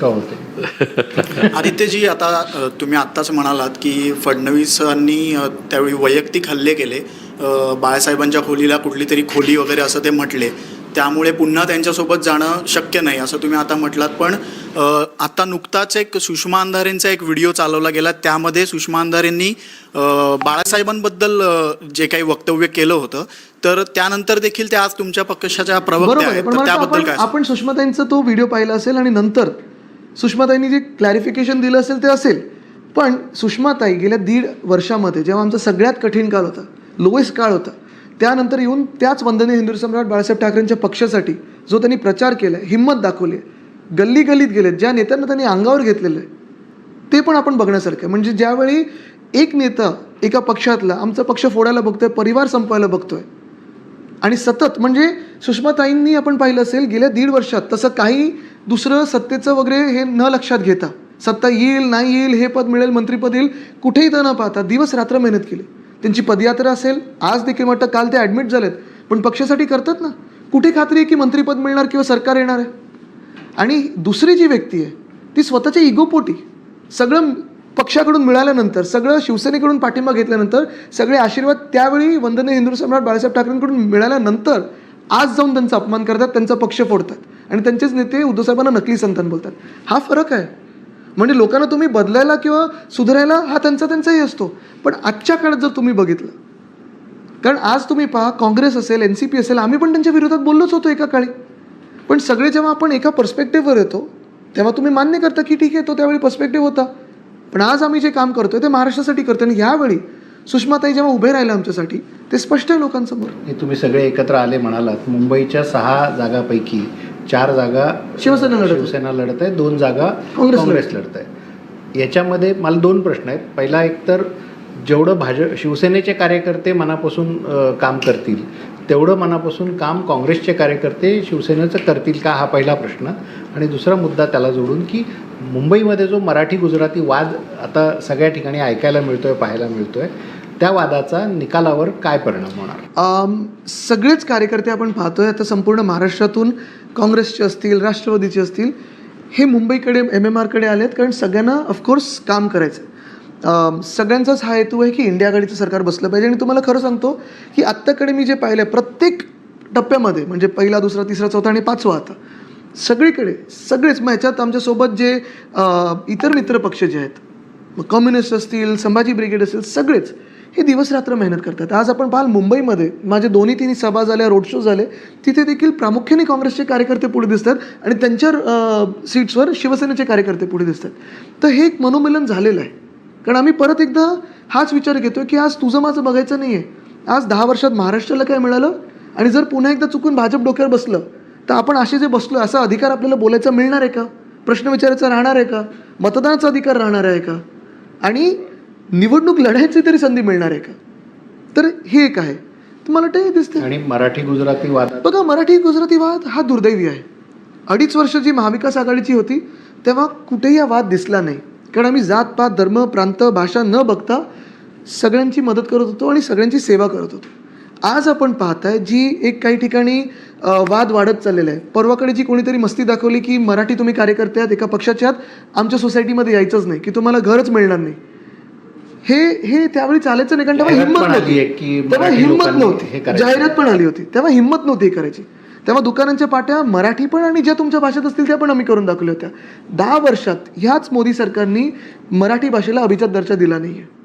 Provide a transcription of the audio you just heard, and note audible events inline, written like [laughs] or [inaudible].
का होते [laughs] आदित्यजी आता तुम्ही आत्ताच म्हणालात की फडणवीसांनी त्यावेळी वैयक्तिक हल्ले केले. बाळासाहेबांच्या खोलीला कुठली तरी खोली वगैरे असं ते म्हटले. त्यामुळे पुन्हा त्यांच्यासोबत जाणं शक्य नाही असं तुम्ही आता म्हटलात. पण आता नुकताच एक सुषमा अंधारेंचा एक व्हिडिओ चालवला गेला. त्यामध्ये सुषमा अंधारेंनी बाळासाहेबांबद्दल जे काही वक्तव्य केलं होतं तर त्यानंतर देखील त्या आज तुमच्या पक्षाच्या प्रवक्त्या आहेत. त्याबद्दल काय? आपण सुषमाताईंचा तो व्हिडिओ पाहिला असेल आणि नंतर सुषमाताईंनी जे क्लॅरिफिकेशन दिलं असेल ते असेल. पण सुषमाताई गेल्या दीड वर्षामध्ये जेव्हा आमचा सगळ्यात कठीण काळ होता लोएस्ट काळ होता त्यानंतर येऊन त्याच वंदनीय हिंदू सम्राट बाळासाहेब ठाकरेंच्या पक्षासाठी जो त्यांनी प्रचार केला हिंमत दाखवली आहे गल्ली गल्लीत गेले ज्या नेत्यांना त्यांनी अंगावर घेतलेलं आहे ते पण आपण बघण्यासारखं आहे. म्हणजे ज्यावेळी एक नेता एका पक्षातला आमचा पक्ष फोडायला बघतोय परिवार संपवायला बघतोय आणि सतत म्हणजे सुषमाताईंनी आपण पाहिलं असेल गेल्या दीड वर्षात तसं काही दुसरं सत्तेचं वगैरे हे न लक्षात घेता सत्ता येईल नाही येईल हे पद मिळेल मंत्रीपद येईल कुठेही तर न पाहता दिवस रात्र मेहनत केली. त्यांची पदयात्रा असेल आज देखील वाटतं काल ते ॲडमिट झालेत पण पक्षासाठी करतात ना? कुठे खात्री आहे की मंत्रीपद मिळणार किंवा सरकार येणार आहे? आणि दुसरी जी व्यक्ती आहे ती स्वतःच्या इगोपोटी सगळं पक्षाकडून मिळाल्यानंतर सगळं शिवसेनेकडून पाठिंबा घेतल्यानंतर सगळे आशीर्वाद त्यावेळी वंदने हिंदू सम्राट बाळासाहेब ठाकरेंकडून मिळाल्यानंतर आज जाऊन त्यांचा अपमान करतात त्यांचा पक्ष फोडतात आणि त्यांचेच नेते उद्धवसाहेबांना नकली संतान बोलतात. हा फरक आहे. म्हणजे लोकांना तुम्ही बदलायला किंवा सुधारायला हा त्यांचा त्यांचाही असतो. पण आजच्या काळात जर तुम्ही बघितलं कारण आज तुम्ही पहा काँग्रेस असेल एन सी पी असेल आम्ही पण त्यांच्या विरोधात बोललोच होतो एका काळी. पण सगळे जेव्हा आपण एका पर्स्पेक्टिव्हवर येतो तेव्हा तुम्ही मान्य करता की ठीक आहे तो त्यावेळी पर्स्पेक्टिव्ह होता. पण आज आम्ही जे काम करतोय ते महाराष्ट्रासाठी करतोय आणि यावेळी सुषमाताई जेव्हा उभे राहिले आमच्यासाठी ते स्पष्ट आहे लोकांसमोर. तुम्ही सगळे एकत्र आले म्हणालात. मुंबईच्या सहा जागापैकी चार जागा शिवसेना लढत. शिवसेना लढत आहे दोन जागा काँग्रेस लढत आहे. याच्यामध्ये मला दोन प्रश्न आहेत. पहिला एक तर जेवढं भाजप शिवसेनेचे कार्यकर्ते मनापासून काम करतील तेवढं मनापासून काम काँग्रेसचे कार्यकर्ते शिवसेनेचं करतील का हा पहिला प्रश्न. आणि दुसरा मुद्दा त्याला जोडून की मुंबईमध्ये जो मराठी गुजराती वाद आता सगळ्या ठिकाणी ऐकायला मिळतोय पाहायला मिळतोय त्या वादाचा निकालावर काय परिणाम होणार सगळेच कार्यकर्ते आपण पाहतोय आता संपूर्ण महाराष्ट्रातून काँग्रेसचे असतील राष्ट्रवादीचे असतील हे मुंबईकडे एम एम आरकडे आलेत कारण सगळ्यांना ऑफकोर्स काम करायचं आहे. सगळ्यांचाच हा हेतू आहे की इंडिया आघाडीचं सरकार बसलं पाहिजे आणि तुम्हाला खरं सांगतो की आत्ताकडे मी जे पाहिलं आहे प्रत्येक टप्प्यामध्ये म्हणजे पहिला दुसरा तिसरा चौथा आणि पाचवा आता सगळीकडे सगळेच. मग ह्याच्यात आमच्यासोबत जे इतर मित्र पक्ष जे आहेत मग कम्युनिस्ट असतील संभाजी ब्रिगेड असतील सगळेच हे दिवसरात्र मेहनत करतात. आज आपण पाहाल मुंबईमध्ये माझे दोन्ही तिन्ही सभा झाल्या रोड शो झाले तिथे देखील प्रामुख्याने काँग्रेसचे कार्यकर्ते पुढे दिसतात आणि त्यांच्या सीट्सवर शिवसेनेचे कार्यकर्ते पुढे दिसतात. तर हे एक मनोमिलन झालेलं आहे. कारण आम्ही परत एकदा हाच विचार घेतो की आज तुझं माझं बघायचं नाही आहे आज दहा वर्षात महाराष्ट्राला काय मिळालं? आणि जर पुन्हा एकदा चुकून भाजप डोक्यावर बसलं तर आपण असे जे बसलो असा अधिकार आपल्याला बोलायचा मिळणार आहे का? प्रश्न विचारायचा राहणार आहे का? मतदानाचा अधिकार राहणार आहे का? आणि निवडणूक लढायची तरी संधी मिळणार आहे का? तर हे एक आहे. तुम्हाला हे दिसते आणि मराठी गुजराती वाद बघा मराठी गुजराती वाद हा दुर्दैवी आहे. अडीच वर्ष जी महाविकास आघाडीची होती तेव्हा कुठेही हा वाद दिसला नाही. कारण आम्ही जात पात धर्म प्रांत भाषा न बघता सगळ्यांची मदत करत होतो आणि सगळ्यांची सेवा करत होतो. आज आपण पाहताय जी एक काही ठिकाणी वाद वाढत चाललेला आहे. परवाकडे जी कोणीतरी मस्ती दाखवली की मराठी तुम्ही कार्यकर्ते आहात एका पक्षाच्या आमच्या सोसायटीमध्ये यायचंच नाही की तुम्हाला घरच मिळणार नाही. हे हे त्यावेळी चालायचं नाही कारण तेव्हा हिंमत आहे नव्हती तेव्हा हिंमत हे नव्हती. जाहिरात पण आली होती. तेव्हा हिंमत नव्हती करायची. तेव्हा दुकानांच्या पाट्या मराठी पण आणि ज्या तुमच्या भाषेत असतील त्या पण आम्ही करून दाखवल्या होत्या. दहा वर्षात ह्याच मोदी सरकारनी मराठी भाषेला अभिजात दर्जा दिला नाहीये.